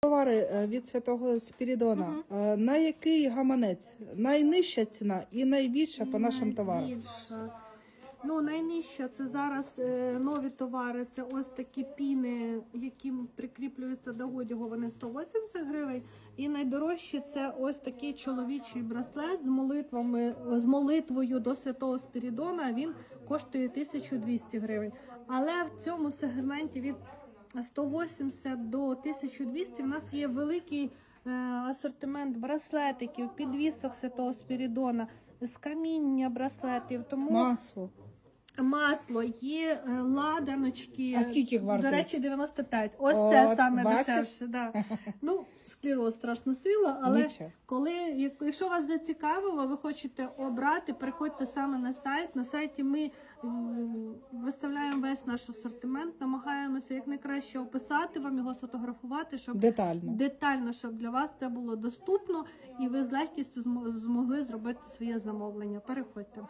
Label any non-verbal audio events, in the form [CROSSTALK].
Товари е, від святого Спірідона. Е, На який гаманець? Найнижча ціна і найбільша по нашим товарам. Ну, найнижча це зараз е, нові товари. Це ось такі піни, які прикріплюються до одягу. Вони 180 гривень. І найдорожче це ось такий чоловічий браслет з молитвами, з молитвою до святого Спірідона. Він коштує 1200 гривень. Але в цьому сегменті від 180 до 1200 в нас є великий е, асортимент браслетиків, підвісок святого Спірідона, з каміння браслетів. Тому Масло. масло, є е, ладаночки. А скільки їх вартують? До речі, 95. Ось От, те саме бачиш? дешевше. Да. [LAUGHS] Ну, склероз страшно сила, але Нічого. коли, якщо вас зацікавило, ви хочете обрати, приходьте саме на сайт. На сайті ми виставляємо весь наш асортимент, намагаємося якнайкраще описати вам його сфотографувати, щоб Детально. детально, щоб для вас це було доступно і ви з легкістю змо- змогли зробити своє замовлення. Переходьте.